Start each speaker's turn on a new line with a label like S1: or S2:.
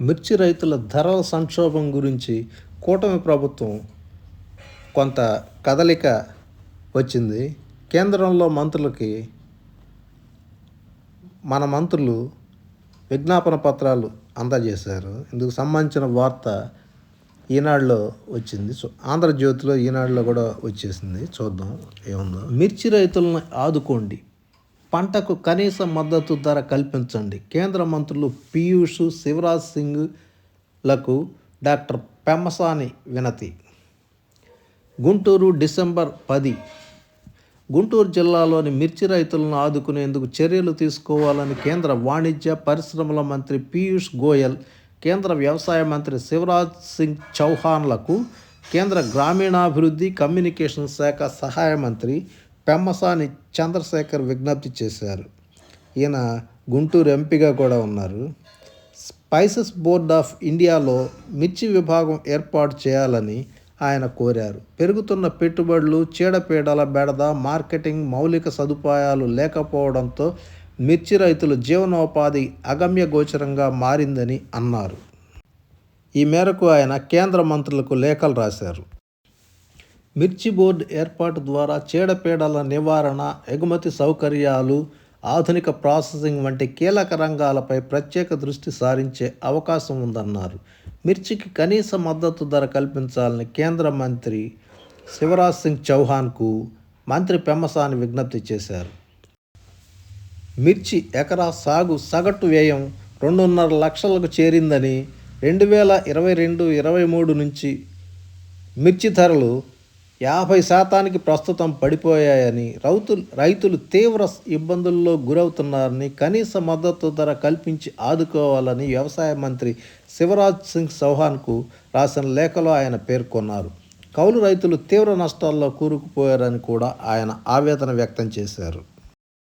S1: మిర్చి రైతుల ధరల సంక్షోభం గురించి కూటమి ప్రభుత్వం కొంత కదలిక వచ్చింది. కేంద్రంలో మంత్రులకి మన మంత్రులు విజ్ఞాపన పత్రాలు అందజేశారు. ఇందుకు సంబంధించిన వార్త ఈనాడులో వచ్చింది. సో ఆంధ్రజ్యోతిలో ఈనాడులో కూడా వచ్చేసింది. చూద్దాం ఏముందో. మిర్చి రైతులను ఆదుకోండి. పంటకు కనీస మద్దతు ధర కల్పించండి. కేంద్ర మంత్రులు పీయూష్ శివరాజ్ సింగ్లకు డాక్టర్ పెమ్మసాని వినతి. గుంటూరు డిసెంబర్ పది. గుంటూరు జిల్లాలోని మిర్చి రైతులను ఆదుకునేందుకు చర్యలు తీసుకోవాలని కేంద్ర వాణిజ్య పరిశ్రమల మంత్రి పీయూష్ గోయల్ కేంద్ర వ్యవసాయ మంత్రి శివరాజ్ సింగ్ చౌహాన్లకు కేంద్ర గ్రామీణాభివృద్ధి కమ్యూనికేషన్ శాఖ సహాయ మంత్రి పెమ్మసాని చంద్రశేఖర్ విజ్ఞప్తి చేశారు. ఈయన గుంటూరు ఎంపీగా కూడా ఉన్నారు. స్పైసెస్ బోర్డ్ ఆఫ్ ఇండియాలో మిర్చి విభాగం ఏర్పాటు చేయాలని ఆయన కోరారు. పెరుగుతున్న పెట్టుబడులు చీడపీడల బెడద మార్కెటింగ్ మౌలిక సదుపాయాలు లేకపోవడంతో మిర్చి రైతుల జీవనోపాధి అగమ్య గోచరంగా మారిందని అన్నారు. ఈ మేరకు ఆయన కేంద్ర మంత్రులకు లేఖలు రాశారు. మిర్చి బోర్డు ఏర్పాటు ద్వారా చీడపీడల నివారణ ఎగుమతి సౌకర్యాలు ఆధునిక ప్రాసెసింగ్ వంటి కీలక రంగాలపై ప్రత్యేక దృష్టి సారించే అవకాశం ఉందన్నారు. మిర్చికి కనీస మద్దతు ధర కల్పించాలని కేంద్ర మంత్రి శివరాజ్ సింగ్ చౌహాన్కు మంత్రి పెమ్మసాని విజ్ఞప్తి చేశారు. మిర్చి ఎకరా సాగు సగటు వ్యయం రెండున్నర లక్షలకు చేరిందని రెండు వేల ఇరవై రెండు ఇరవై మూడు నుంచి మిర్చి ధరలు యాభై శాతానికి ప్రస్తుతం పడిపోయాయని రైతులు రైతులు తీవ్ర ఇబ్బందుల్లో గురవుతున్నారని కనీస మద్దతు ధర కల్పించి ఆదుకోవాలని వ్యవసాయ మంత్రి శివరాజ్ సింగ్ చౌహాన్కు రాసిన లేఖలో ఆయన పేర్కొన్నారు. కౌలు రైతులు తీవ్ర నష్టాల్లో కూరుకుపోయారని కూడా ఆయన ఆవేదన వ్యక్తం చేశారు.